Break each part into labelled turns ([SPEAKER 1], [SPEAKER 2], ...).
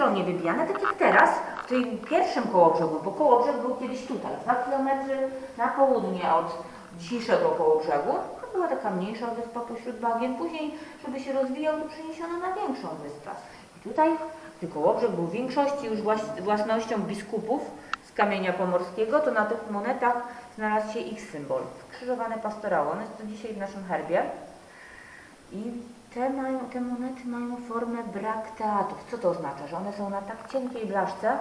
[SPEAKER 1] dwustronnie wybijane, tak jak teraz w tym pierwszym kołobrzegu, bo kołobrzeg był kiedyś tutaj, dwa kilometry na południe od dzisiejszego kołobrzegu. To była taka mniejsza wyspa pośród bagien. Później, żeby się rozwijał, to przeniesiono na większą wyspę. I tutaj gdy kołobrzeg był w większości już włas- własnością biskupów z kamienia pomorskiego, to na tych monetach znalazł się ich symbol, skrzyżowane pastorało. One jest to dzisiaj w naszym herbie. I te, mają, te monety mają formę brakteatów. Co to oznacza? Że one są na tak cienkiej blaszce,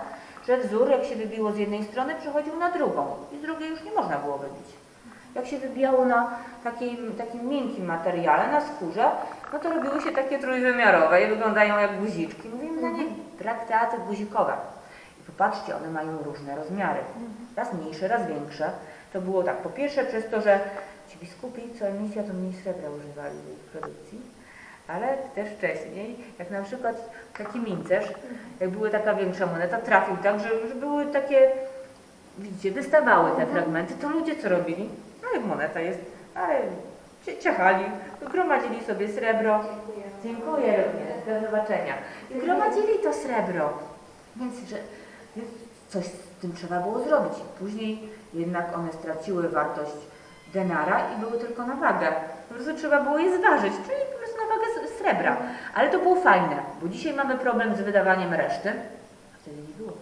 [SPEAKER 1] że wzór, jak się wybiło z jednej strony, przechodził na drugą i z drugiej już nie można było wybić. Jak się wybijało na takim, takim miękkim materiale, na skórze, no to robiły się takie trójwymiarowe i wyglądają jak guziczki. Mówimy na nie brakteaty guzikowe. I popatrzcie, one mają różne rozmiary. Raz mniejsze, raz większe. To było tak, po pierwsze przez to, że ci biskupi co emisja to mniej srebra używali w produkcji, ale też wcześniej, jak na przykład taki mincerz, jak była taka większa moneta, trafił tak, że, że były takie, widzicie, wystawały te fragmenty, to ludzie co robili? No jak moneta jest, ale cie- ciachali, gromadzili sobie srebro. Dziękuję również, do zobaczenia. I gromadzili to srebro. Więc, że, więc coś z tym trzeba było zrobić. Później jednak one straciły wartość denara i były tylko na wagę. Po prostu trzeba było je zważyć, czyli po prostu na wagę s- srebra. Ale to było fajne, bo dzisiaj mamy problem z wydawaniem reszty, a wtedy nie było.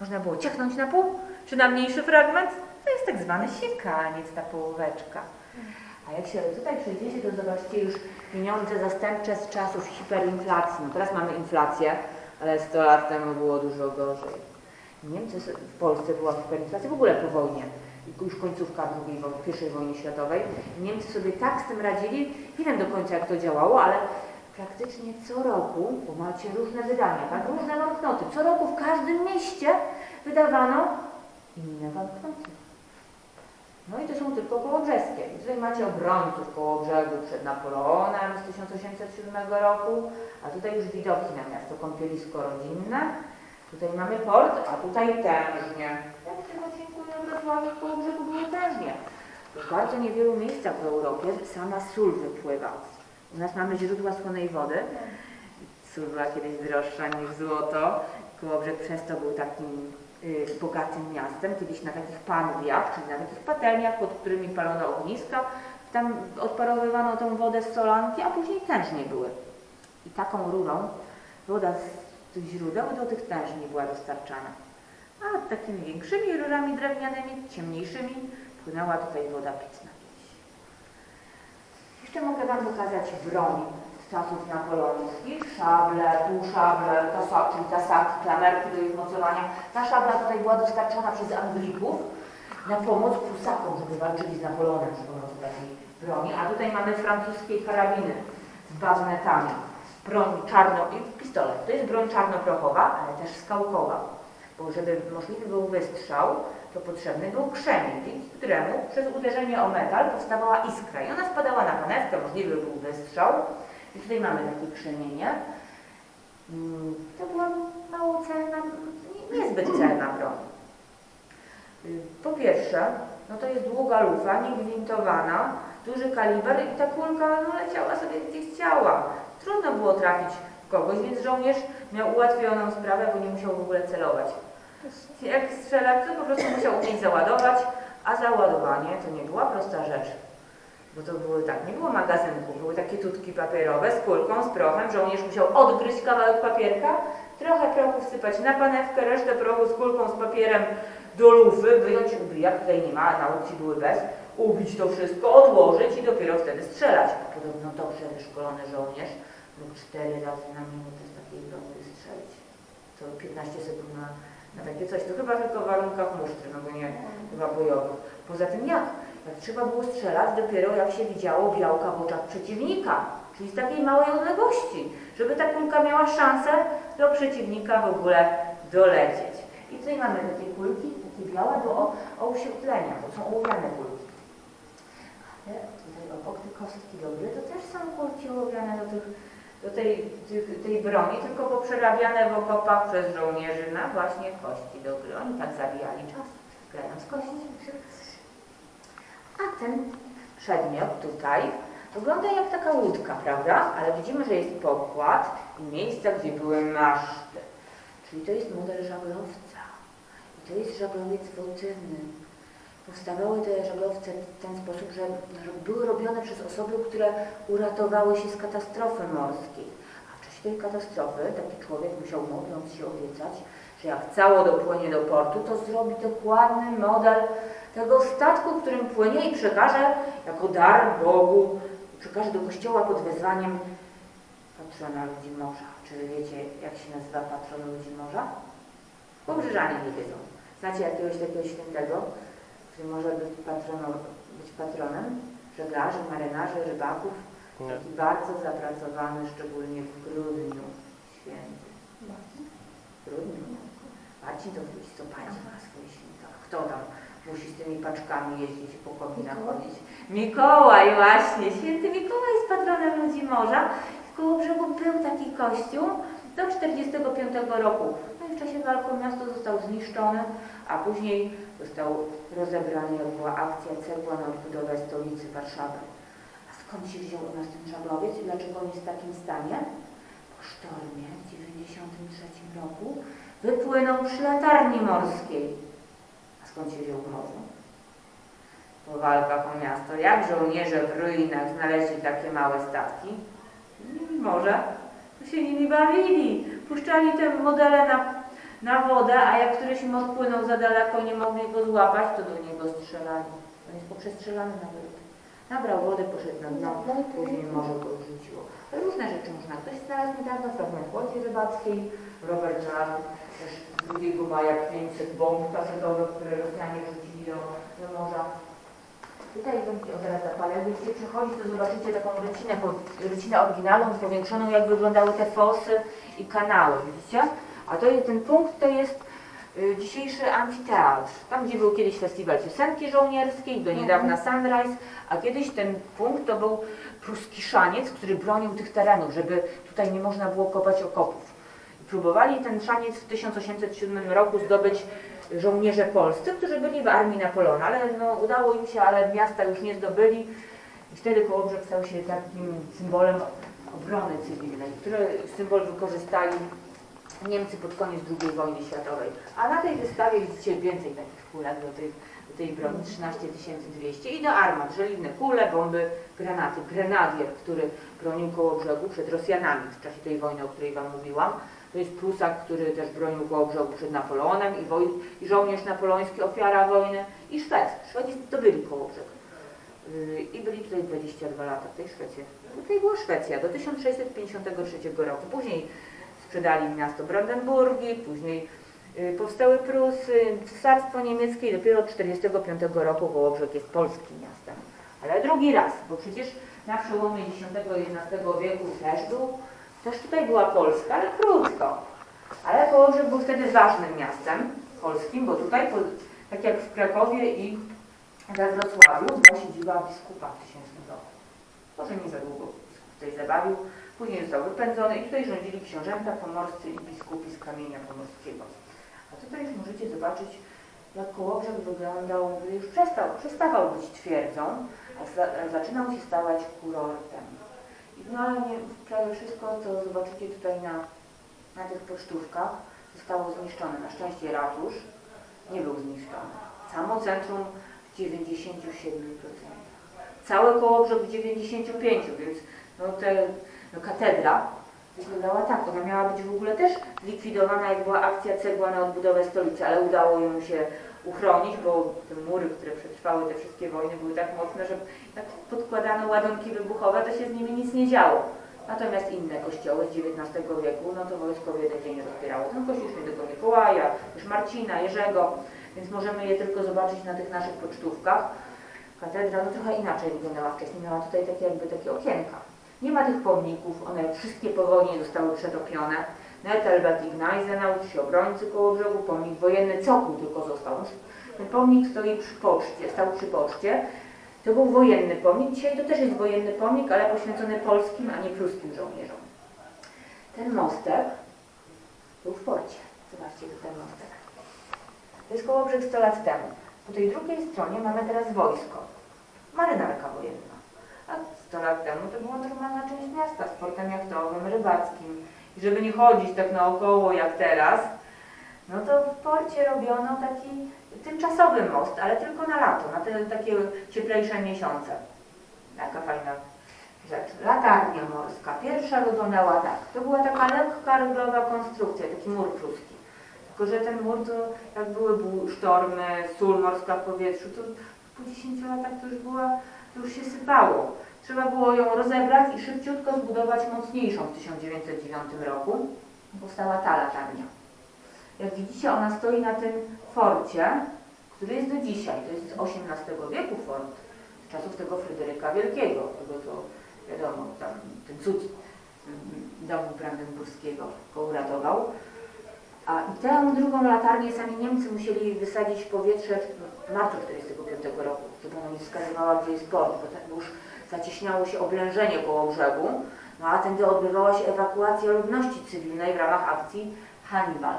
[SPEAKER 1] Można było ciachnąć na pół, czy na mniejszy fragment. To jest tak zwany siekaniec, ta połóweczka. A jak się tutaj przejdziecie, to zobaczcie już pieniądze zastępcze z czasów hiperinflacji. No teraz mamy inflację, ale 100 lat temu było dużo gorzej. Niemcy w Polsce była hiperinflacja w ogóle po wojnie, już końcówka II wojny, I wojny światowej. Niemcy sobie tak z tym radzili, nie wiem do końca jak to działało, ale praktycznie co roku, bo macie różne wydania, tak, różne banknoty, co roku w każdym mieście wydawano inne banknoty. No i to są tylko kołobrzeskie. Tutaj macie obrońców koło brzegu przed Napoleonem z 1807 roku, a tutaj już widoki na miasto, kąpielisko rodzinne. Tutaj mamy port, a tutaj tężnie. Jak odcinku na Wrocławiu koło brzegu było tężnie. W bardzo niewielu miejscach w Europie sama sól wypływa. U nas mamy źródła słonej wody. Sól była kiedyś droższa niż złoto. Kołobrzeg przez to był takim y, bogatym miastem, kiedyś na takich panwiach, czyli na takich patelniach, pod którymi palono ogniska. Tam odparowywano tą wodę z solanki, a później tężnie były. I taką rurą woda z tych źródeł do tych tężni była dostarczana. A takimi większymi rurami drewnianymi, ciemniejszymi, płynęła tutaj woda pitna. Jeszcze mogę Wam pokazać broń z czasów napoleońskich. Szable, półszable, tasa, czyli tasaki, klamerki do ich mocowania. Ta szabla tutaj była dostarczana przez Anglików na pomoc Prusakom, żeby walczyli z Napoleonem przy pomocy takiej broni. A tutaj mamy francuskie karabiny z bagnetami. Broń czarno i pistolet. To jest broń czarnoprochowa, ale też skałkowa. Bo żeby możliwy był wystrzał, to potrzebny był krzemień, dzięki któremu przez uderzenie o metal powstawała iskra i ona spadała na panewkę, możliwy był wystrzał. I tutaj mamy takie krzemienie. Mm, To była mało celna, nie- niezbyt celna broń. Po pierwsze, no to jest długa lufa, niegwintowana, duży kaliber i ta kulka no, leciała sobie gdzie chciała. Trudno było trafić w kogoś, więc żołnierz miał ułatwioną sprawę, bo nie musiał w ogóle celować. Jak strzelać, to po prostu musiał umieć załadować, a załadowanie to nie była prosta rzecz. Bo to były tak, nie było magazynków, były takie tutki papierowe z kulką, z prochem. Żołnierz musiał odgryźć kawałek papierka, trochę prochu wsypać na panewkę, resztę prochu z kulką, z papierem do lufy, wyjąć ubijak, tutaj nie ma, na opcji były bez, ubić to wszystko, odłożyć i dopiero wtedy strzelać. A podobno dobrze wyszkolony żołnierz mógł cztery razy na minutę z takiej broni wystrzelić. To 15 sekund na, na takie coś. To chyba tylko w warunkach musztry, no bo nie chyba bojowych. Poza tym jak? Jak trzeba było strzelać dopiero jak się widziało białka w oczach przeciwnika, czyli z takiej małej odległości, żeby ta kulka miała szansę do przeciwnika w ogóle dolecieć. I tutaj mamy takie kulki, takie białe do o, o uświetlenia, to są ołowiane kulki. Ale tutaj obok te kostki dobre, to też są kulki ołowiane do, tych, do tej, tych, tej broni, tylko poprzerabiane w okopach przez żołnierzy na właśnie kości do gry. Oni tak zabijali czas, grając kości. A ten przedmiot tutaj wygląda jak taka łódka, prawda? Ale widzimy, że jest pokład i miejsca, gdzie były maszty. Czyli to jest model żaglowca. I to jest żaglowiec wodny. Powstawały te żaglowce w ten sposób, że były robione przez osoby, które uratowały się z katastrofy morskiej. A w czasie tej katastrofy taki człowiek musiał modląc się obiecać, że jak cało dopłynie do portu, to zrobi dokładny model tego statku, którym płynie i przekaże jako dar Bogu, przekaże do kościoła pod wezwaniem patrona ludzi morza. Czy wiecie, jak się nazywa patron ludzi morza? Pobrzeżanie nie wiedzą. Znacie jakiegoś takiego świętego, który może być patronem, być patronem żeglarzy, marynarzy, rybaków?
[SPEAKER 2] Nie.
[SPEAKER 1] Taki bardzo zapracowany, szczególnie w grudniu święty. W grudniu. Marcin to co pani ma swoje święta. Kto tam musi z tymi paczkami jeździć i po kominach chodzić? Mikołaj właśnie, święty Mikołaj jest patronem ludzi morza. W Kołobrzegu był taki kościół do 45 roku. No i w czasie walk o miasto został zniszczony, a później został rozebrany, jak była akcja cegła na odbudowę stolicy Warszawy. A skąd się wziął u nas ten żaglowiec i dlaczego on jest w takim stanie? Po sztormie w 93 roku wypłynął przy latarni morskiej. Skąd się wziął w morzu? Po walkach o miasto. Jak żołnierze w ruinach znaleźli takie małe statki? Może to się nimi bawili. Puszczali te modele na, na wodę, a jak któryś im odpłynął za daleko i nie mogli go złapać, to do niego strzelali. On jest poprzestrzelany na wylot. Nabrał wody, poszedł na dno, później morze go rzuciło. Różne rzeczy można. Ktoś znalazł niedawno fragment łodzi rybackiej. Robert znalazł też z drugiego maja 500 bomb kasetowych, które Rosjanie rzucili do, do morza. Tutaj od razu zapalę. Jak będziecie przechodzić, to zobaczycie taką rycinę, rycinę oryginalną, powiększoną, jak wyglądały te fosy i kanały, widzicie? A to jest, ten punkt to jest y, dzisiejszy amfiteatr. Tam, gdzie był kiedyś festiwal piosenki żołnierskiej, do niedawna Sunrise, a kiedyś ten punkt to był pruski szaniec, który bronił tych terenów, żeby tutaj nie można było kopać okopów. Próbowali ten szaniec w 1807 roku zdobyć żołnierze polscy, którzy byli w armii Napoleona, ale no, udało im się, ale miasta już nie zdobyli. I wtedy Kołobrzeg stał się takim symbolem obrony cywilnej, który symbol wykorzystali Niemcy pod koniec II wojny światowej. A na tej wystawie widzicie więcej takich kulek do tej, do tej broni, 13 200 i do armat, żeliwne kule, bomby, granaty. Grenadier, który bronił Kołobrzegu przed Rosjanami w czasie tej wojny, o której Wam mówiłam. To jest Prusak, który też bronił Kołobrzegu przed Napoleonem i, woj, i żołnierz napoleoński, ofiara wojny i Szwed. Szwedzi zdobyli Kołobrzeg. Yy, I byli tutaj 22 lata w tej Szwecji. Tutaj była Szwecja do 1653 roku. Później sprzedali miasto Brandenburgii, później y, powstały Prusy, Cesarstwo Niemieckie i dopiero od 1945 roku Kołobrzeg jest polskim miastem. Ale drugi raz, bo przecież na przełomie X i XI wieku też był, też tutaj była Polska, ale krótko. Ale Kołobrzeg był wtedy ważnym miastem polskim, bo tutaj, tak jak w Krakowie i we Wrocławiu, była siedziba biskupa w 1000 roku. Może nie za długo tutaj zabawił, później został wypędzony i tutaj rządzili książęta pomorscy i biskupi z kamienia pomorskiego. A tutaj już możecie zobaczyć, jak Kołobrzeg wyglądał, już przestał, przestawał być twierdzą, a za, zaczynał się stawać kurortem. No ale nie, prawie wszystko, co zobaczycie tutaj na, na tych pocztówkach, zostało zniszczone. Na szczęście ratusz nie był zniszczony. Samo centrum w 97%. Cały Kołobrzeg w 95%, więc no te, no katedra wyglądała tak. Ona miała być w ogóle też likwidowana, jak była akcja cegła na odbudowę stolicy, ale udało ją się uchronić, bo te mury, które przetrwały te wszystkie wojny, były tak mocne, że jak podkładano ładunki wybuchowe, to się z nimi nic nie działo. Natomiast inne kościoły z XIX wieku, no to wojsko w jeden dzień rozbierało. No kościół świętego Mikołaja, też Marcina, Jerzego, więc możemy je tylko zobaczyć na tych naszych pocztówkach. Katedra no trochę inaczej wyglądała wcześniej, miała tutaj takie jakby takie okienka. Nie ma tych pomników, one wszystkie po wojnie zostały przetopione. Netelbert Ignaise, nauczyciel obrońcy koło brzegu, pomnik wojenny, cokół tylko został. Ten pomnik stoi przy poczcie, stał przy poczcie. To był wojenny pomnik, dzisiaj to też jest wojenny pomnik, ale poświęcony polskim, a nie pruskim żołnierzom. Ten mostek był w porcie. Zobaczcie tu ten mostek. To jest Kołobrzeg 100 lat temu. Po tej drugiej stronie mamy teraz wojsko. Marynarka wojenna. A 100 lat temu to była normalna część miasta z portem jachtowym, rybackim. I żeby nie chodzić tak naokoło jak teraz, no to w porcie robiono taki tymczasowy most, ale tylko na lato, na te takie cieplejsze miesiące. Taka fajna rzecz. Latarnia morska. Pierwsza wyglądała tak. To była taka lekka, ryglowa konstrukcja, taki mur pruski. Tylko, że ten mur to jak były sztormy, sól morska w powietrzu, to po 10 latach to już była, to już się sypało. Trzeba było ją rozebrać i szybciutko zbudować mocniejszą w 1909 roku. Powstała ta latarnia. Jak widzicie, ona stoi na tym forcie, który jest do dzisiaj. To jest z XVIII wieku fort, z czasów tego Fryderyka Wielkiego, tego co wiadomo, tam ten cud mm, domu brandenburskiego go uratował. A i tę drugą latarnię sami Niemcy musieli wysadzić w powietrze w marcu 1945 roku, żeby ona nie wskazywała, gdzie jest port, bo tak już zacieśniało się oblężenie koło brzegu, no a tędy odbywała się ewakuacja ludności cywilnej w ramach akcji Hannibal.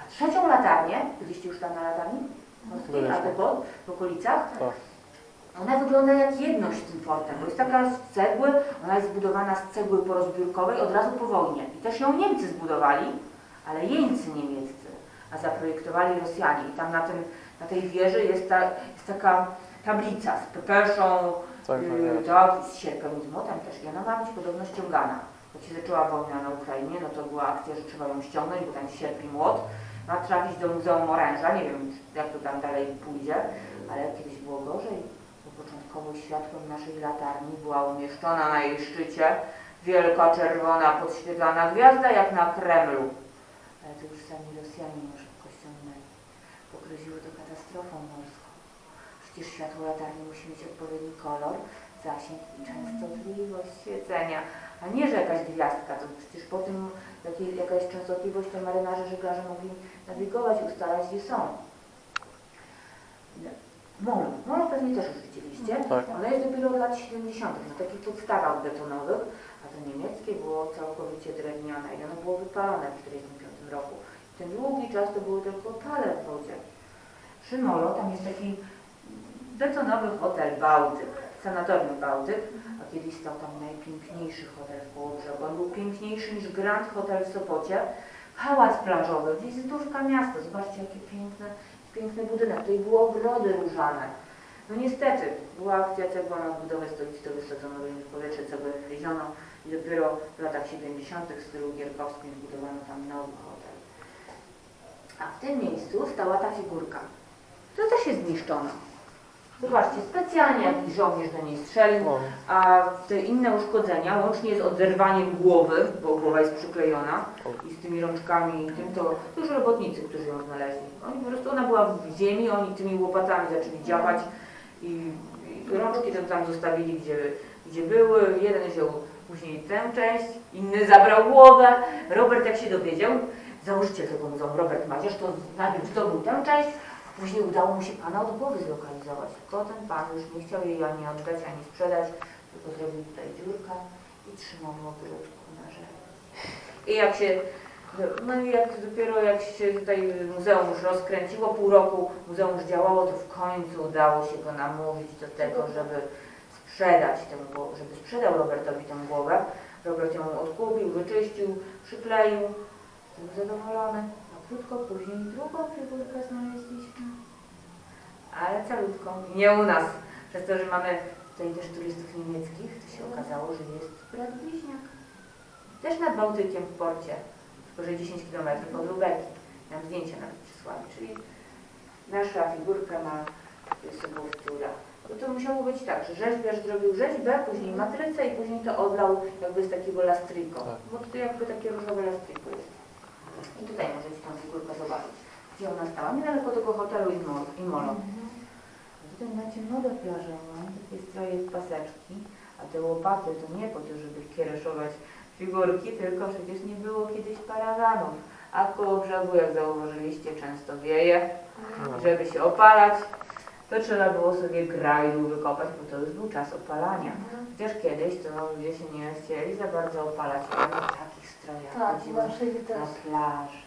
[SPEAKER 1] A trzecią latarnię, byliście już tam na latarni? Morskiej, albo w okolicach?
[SPEAKER 2] Tak.
[SPEAKER 1] Ona wygląda jak jedność z tym fortem, bo jest taka z cegły, ona jest zbudowana z cegły porozbiórkowej od razu po wojnie. I też ją Niemcy zbudowali, ale jeńcy niemieccy, a zaprojektowali Rosjanie. I tam na, tym, na tej wieży jest, ta, jest taka tablica z pepeszą,
[SPEAKER 2] Tak, tak, tak,
[SPEAKER 1] z sierpem i z młotem też. I ona ma być podobno ściągana. Jak się zaczęła wojna na Ukrainie, no to była akcja, że trzeba ją ściągnąć, bo tam sierp i młot. Ma trafić do Muzeum Oręża, nie wiem jak to tam dalej pójdzie, ale kiedyś było gorzej, bo początkowo światłem naszej latarni była umieszczona na jej szczycie wielka czerwona podświetlana gwiazda jak na Kremlu. Ale to już sami Rosjanie ją szybko ściągnęli, bo groziło to katastrofą morską. Przecież światło latarni musi mieć odpowiedni kolor, zasięg i częstotliwość świecenia, a nie, że jakaś gwiazdka, to przecież po tym jakiej, jaka jest częstotliwość, to marynarze, żeglarze mogli nawigować, ustalać gdzie są. Molo. Molo pewnie też już widzieliście.
[SPEAKER 2] Tak.
[SPEAKER 1] Ono jest dopiero od lat 70. na takich podstawach betonowych, a to niemieckie było całkowicie drewniane i ono było wypalone w 1945 roku. Ten długi czas to były tylko tale w wodzie. Przy Molo tam jest taki betonowy hotel Bałtyk, sanatorium Bałtyk, a kiedyś stał tam najpiękniejszy hotel w Kołobrzegu. On był piękniejszy niż Grand Hotel w Sopocie. Pałac plażowy, wizytówka miasta. Zobaczcie, jakie piękne, piękny budynek. Tutaj były ogrody różane. No niestety, była akcja cegła na budowę stolicy, to wysadzono w powietrze, cegłę wwieziono i dopiero w latach 70. w stylu gierkowskim zbudowano tam nowy hotel. A w tym miejscu stała ta figurka. To też jest zniszczona. Zobaczcie, specjalnie jakiś żołnierz do niej strzelił, a te inne uszkodzenia, łącznie z oderwaniem głowy, bo głowa jest przyklejona i z tymi rączkami i tym, to, to już robotnicy, którzy ją znaleźli. Oni po prostu, ona była w ziemi, oni tymi łopatami zaczęli działać i, i rączki tam, tam zostawili, gdzie, gdzie były. Jeden wziął później tę część, inny zabrał głowę. Robert, jak się dowiedział, założyciel tego muzeum, Robert Macierz, to najpierw zdobył tę część, później udało mu się pana od głowy zlokalizować. Tylko ten pan już nie chciał jej ani oddać, ani sprzedać, tylko zrobił tutaj dziurkę i trzymał w ogródku na rzeczy. I jak się, no i jak dopiero jak się tutaj muzeum już rozkręciło, pół roku muzeum już działało, to w końcu udało się go namówić do tego, żeby sprzedać tę głowę, żeby sprzedał Robertowi tę głowę. Robert ją odkupił, wyczyścił, przykleił, był zadowolony. Krótko później drugą figurkę znaleźliśmy. Ale calutką. Nie u nas. Przez to, że mamy tutaj też turystów niemieckich, to się okazało, że jest brat bliźniak. Też nad Bałtykiem w porcie, tylko że 10 km od Lubeki. Nam zdjęcia nawet przysłali, czyli nasza figurka ma sobowtóra. No to musiało być tak, że rzeźbiarz zrobił rzeźbę, później matrycę i później to odlał jakby z takiego lastriko.
[SPEAKER 2] Tak.
[SPEAKER 1] Bo to jakby takie różowe lastriko jest. I tutaj możecie tą figurkę zobaczyć, gdzie ona stała, niedaleko tego hotelu i molo. I molo. A Tutaj macie modę plażową, takie stroje z paseczki, a te łopaty to nie po to, żeby kiereszować figurki, tylko przecież nie było kiedyś parawanów. A koło brzegu, jak zauważyliście, często wieje.
[SPEAKER 2] no.
[SPEAKER 1] Żeby się opalać, to trzeba było sobie grajdu wykopać, bo to już był czas opalania. Chociaż kiedyś to ludzie się nie chcieli za bardzo opalać, ale strojach
[SPEAKER 3] Tak,
[SPEAKER 1] chodziło
[SPEAKER 3] naszej też.
[SPEAKER 1] na plażę.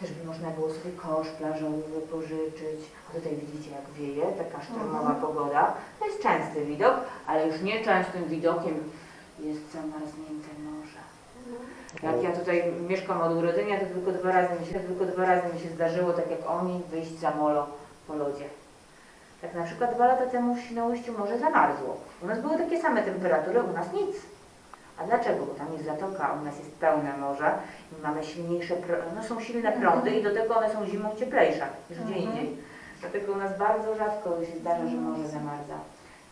[SPEAKER 1] Też by można było sobie kosz plażowy wypożyczyć. A tutaj widzicie jak wieje, taka sztormowa
[SPEAKER 3] Mhm.
[SPEAKER 1] pogoda. To jest częsty widok, ale już nieczęstym widokiem jest zamarznięte morze. Jak ja tutaj mieszkam od urodzenia, to tylko dwa razy mi się, tylko dwa razy mi się zdarzyło, tak jak oni, wyjść za molo po lodzie. Tak na przykład dwa lata temu w Świnoujściu morze zamarzło. U nas były takie same temperatury, u nas nic. A dlaczego? Bo tam jest zatoka, u nas jest pełne morze i mamy silniejsze, no są silne prądy i do tego one są zimą cieplejsze niż gdzie
[SPEAKER 2] Mhm.
[SPEAKER 1] indziej. Dlatego u nas bardzo rzadko się zdarza, że morze zamarza.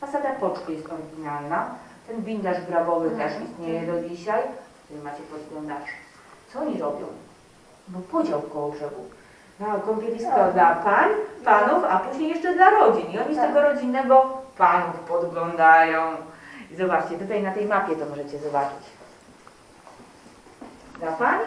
[SPEAKER 1] Fasada poczki jest oryginalna. Ten bindaż grabowy
[SPEAKER 2] Mhm.
[SPEAKER 1] też istnieje do dzisiaj. Tutaj macie podglądacz. Co oni robią? No podział koło brzegu. Na kąpielisko
[SPEAKER 2] Tak.
[SPEAKER 1] dla pań, panów, a później jeszcze dla rodzin. I oni z
[SPEAKER 2] Tak.
[SPEAKER 1] tego rodzinnego panów podglądają. I zobaczcie, tutaj na tej mapie to możecie zobaczyć. Dla pań,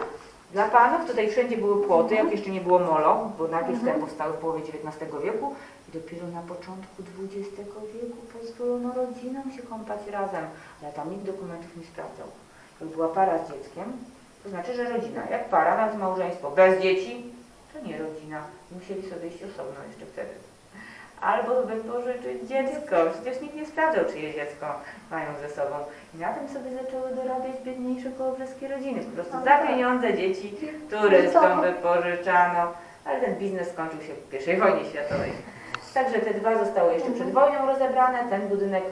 [SPEAKER 1] dla panów tutaj wszędzie były płoty, jak jeszcze nie było molo, bo najpierw
[SPEAKER 2] Mhm.
[SPEAKER 1] te powstały w połowie XIX wieku i dopiero na początku XX wieku pozwolono rodzinom się kąpać razem. Ale tam nikt dokumentów nie sprawdzał. Jak była para z dzieckiem, to znaczy, że rodzina. Jak para, nawet małżeństwo bez dzieci, to nie rodzina. Musieli sobie iść osobno jeszcze wtedy. Albo wypożyczyć dziecko. Przecież nikt nie sprawdzał, czyje dziecko mają ze sobą. I na tym sobie zaczęły dorabiać biedniejsze kołobrzeskie rodziny. Po prostu
[SPEAKER 2] No
[SPEAKER 1] za
[SPEAKER 2] tak.
[SPEAKER 1] pieniądze dzieci turystom wypożyczano. Ale ten biznes skończył się w I wojnie światowej. Także te dwa zostały jeszcze przed wojną rozebrane. Ten budynek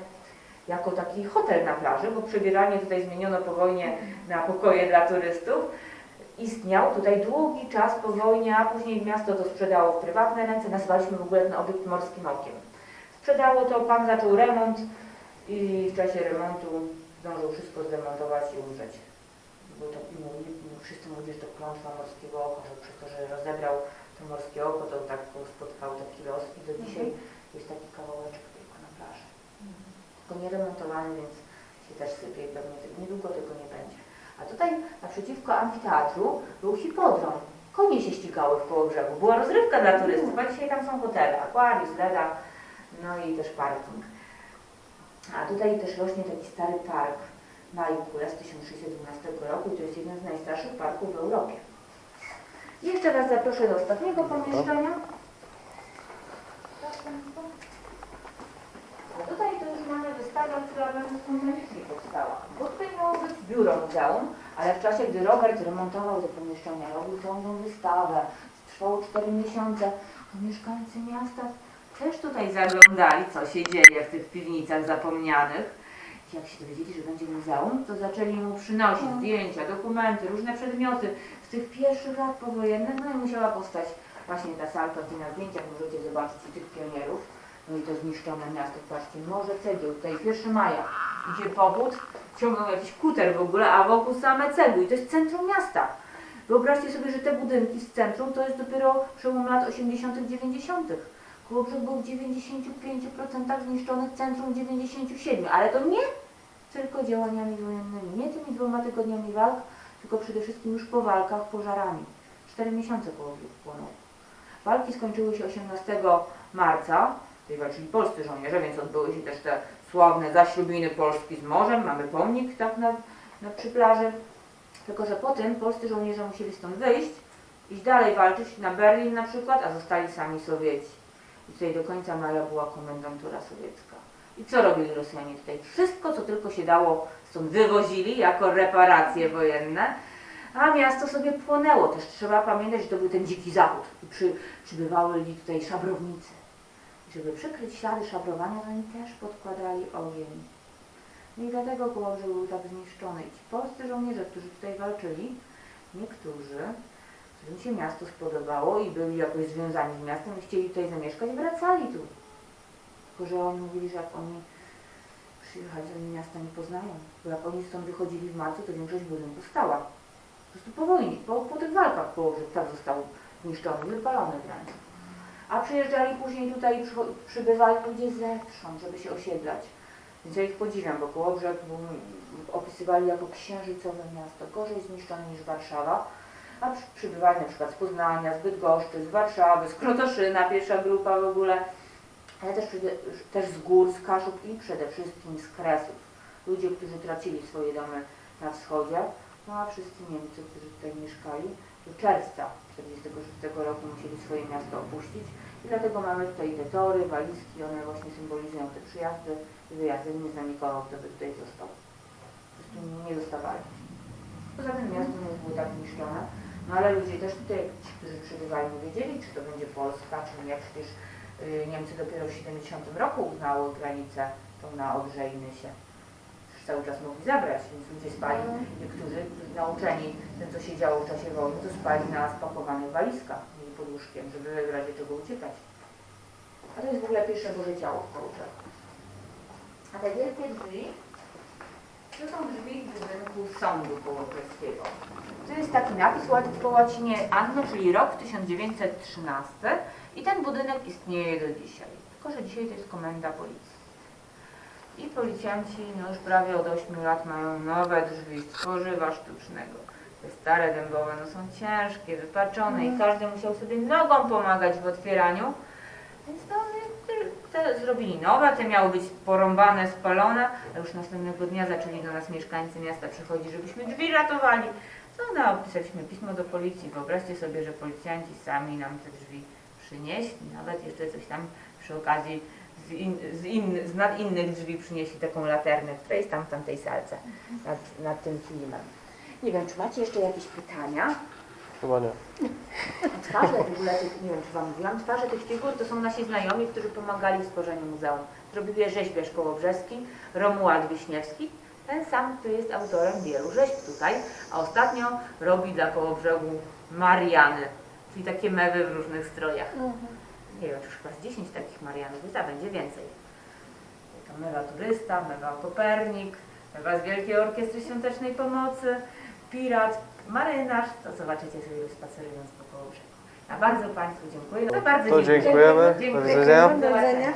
[SPEAKER 1] jako taki hotel na plaży, bo przebieranie tutaj zmieniono po wojnie na pokoje dla turystów. Istniał tutaj długi czas po wojnie, a później miasto to sprzedało w prywatne ręce. Nazwaliśmy w ogóle ten obiekt morskim okiem. Sprzedało to, pan zaczął remont i w czasie remontu zdążył wszystko zdemontować i umrzeć. Bo to, no, wszyscy mówili, że to klątwa morskiego oka, że przez to, że rozebrał to morskie oko, to tak go spotkał taki los i do dzisiaj jest taki kawałeczek tylko na plaży. Tylko nie remontowany, więc się też sypie i pewnie niedługo tego nie będzie. A tutaj naprzeciwko amfiteatru był hipodrom. Konie się ścigały w koło brzegu. Była rozrywka dla turystów, a dzisiaj tam są hotele, akwarium, leda, no i też parking. A tutaj też rośnie taki stary park Majkule z 1612 roku i to jest jeden z najstarszych parków w Europie. I jeszcze raz zaproszę do ostatniego pomieszczenia. A tutaj to już mamy wystawę, która będzie spontanicznie powstała. Bo tutaj miało być biuro muzeum, ale w czasie, gdy Robert remontował te pomieszczenia, robił całą wystawę, trwało 4 miesiące, to mieszkańcy miasta też tutaj zaglądali, co się dzieje w tych piwnicach zapomnianych. Jak się dowiedzieli, że będzie muzeum, to zaczęli mu przynosić
[SPEAKER 2] No.
[SPEAKER 1] zdjęcia, dokumenty, różne przedmioty z tych pierwszych lat powojennych. No i musiała powstać właśnie ta salka, gdzie na zdjęciach możecie zobaczyć tych pionierów. No i to zniszczone miasto, patrzcie, morze cegieł, tutaj 1 maja. Idzie powód, ciągną jakiś kuter w ogóle, a wokół same cegły i to jest centrum miasta. Wyobraźcie sobie, że te budynki z centrum to jest dopiero przełom lat 80., 90. Kołobrzeg był w 95% zniszczony, centrum w 97%, ale to nie tylko działaniami wojennymi, nie tymi dwoma tygodniami walk, tylko przede wszystkim już po walkach pożarami. Cztery miesiące Kołobrzeg płonął. Walki skończyły się 18 marca, tutaj walczyli polscy żołnierze, więc odbyły się też te sławne zaślubiny Polski z morzem, mamy pomnik tak na, na przy plaży. Tylko, że potem polscy żołnierze musieli stąd wyjść, iść dalej walczyć na Berlin na przykład, a zostali sami Sowieci. I tutaj do końca maja była komendantura sowiecka. I co robili Rosjanie tutaj? Wszystko, co tylko się dało, stąd wywozili jako reparacje wojenne, a miasto sobie płonęło. Też trzeba pamiętać, że to był ten dziki zachód. I przy, przybywały tutaj szabrownicy. Żeby przykryć ślady szabrowania, oni też podkładali ogień. No i dlatego Kołobrzeg był tak zniszczony. I ci polscy żołnierze, którzy tutaj walczyli, niektórzy, którym się miasto spodobało i byli jakoś związani z miastem i chcieli tutaj zamieszkać, wracali tu. Tylko, że oni mówili, że jak oni przyjechali, oni miasta nie poznają. Bo jak oni stąd wychodzili w marcu, to większość budynków stała. Po prostu po wojnie, po, po tych walkach Kołobrzeg tak został zniszczony, wypalony wręcz. A przyjeżdżali później tutaj, przybywali ludzie zewsząd, żeby się osiedlać. Więc ja ich podziwiam, bo Kołobrzeg opisywali jako księżycowe miasto, gorzej zniszczone niż Warszawa. A przy- przybywali na przykład z Poznania, z Bydgoszczy, z Warszawy, z Krotoszyna, pierwsza grupa w ogóle, ale też, też z gór, z Kaszub i przede wszystkim z Kresów. Ludzie, którzy tracili swoje domy na wschodzie, no a wszyscy Niemcy, którzy tutaj mieszkali, czerwca 1946 roku musieli swoje miasto opuścić i dlatego mamy tutaj te tory, walizki, one właśnie symbolizują te przyjazdy i wyjazdy. Nie znam nikogo, kto by tutaj został. Po prostu nie zostawali. Poza tym miasto nie było tak niszczone. No ale ludzie też tutaj, ci, którzy przybywali, nie wiedzieli, czy to będzie Polska, czy nie. Przecież y, Niemcy dopiero w 70 roku uznały granicę tą na Odrze i Nysie. Przecież cały czas mogli zabrać, więc ludzie spali. Niektórzy nauczeni tym, co się działo w czasie wojny, to spali na spakowanych walizkach, pod łóżkiem, żeby w razie czego uciekać. A to jest w ogóle pierwsze Boże Ciało w Kołczach. A te wielkie drzwi, to są drzwi budynku sądu kołobrzeskiego. To jest taki napis po łacinie Anno, czyli rok 1913 i ten budynek istnieje do dzisiaj. Tylko, że dzisiaj to jest komenda policji. I policjanci no już prawie od 8 lat mają nowe drzwi z tworzywa sztucznego. Te stare dębowe no są ciężkie, wypaczone i każdy musiał sobie nogą pomagać w otwieraniu. Więc no, oni te zrobili nowe, te miały być porąbane, spalone, a już następnego dnia zaczęli do nas mieszkańcy miasta przychodzić, żebyśmy drzwi ratowali. No, napisaliśmy pismo do policji. Wyobraźcie sobie, że policjanci sami nam te drzwi przynieśli, nawet jeszcze coś tam przy okazji z, in, z, in, z nad innych drzwi przynieśli taką laternę, która jest tam w tamtej salce, nad, nad tym filmem. Nie wiem, czy macie jeszcze jakieś pytania?
[SPEAKER 2] Chyba nie.
[SPEAKER 1] Twarze w ogóle tych, nie wiem czy Wam mówiłam, twarze tych figur to są nasi znajomi, którzy pomagali w stworzeniu muzeum. Zrobił je rzeźbiarz kołobrzeski, Romuald Wiśniewski, ten sam, który jest autorem wielu rzeźb tutaj, a ostatnio robi dla Kołobrzegu Mariany, czyli takie mewy w różnych strojach. Nie wiem, już chyba z 10 takich Marianów, jest, a będzie więcej. To mewa turysta, mewa Kopernik, mewa z Wielkiej Orkiestry Świątecznej Pomocy, pirat, marynarz, to zobaczycie sobie spacerując po Kołobrzegu. A bardzo Państwu dziękuję. No, bardzo
[SPEAKER 2] To dziękujemy. Do widzenia.
[SPEAKER 1] Do zobaczenia.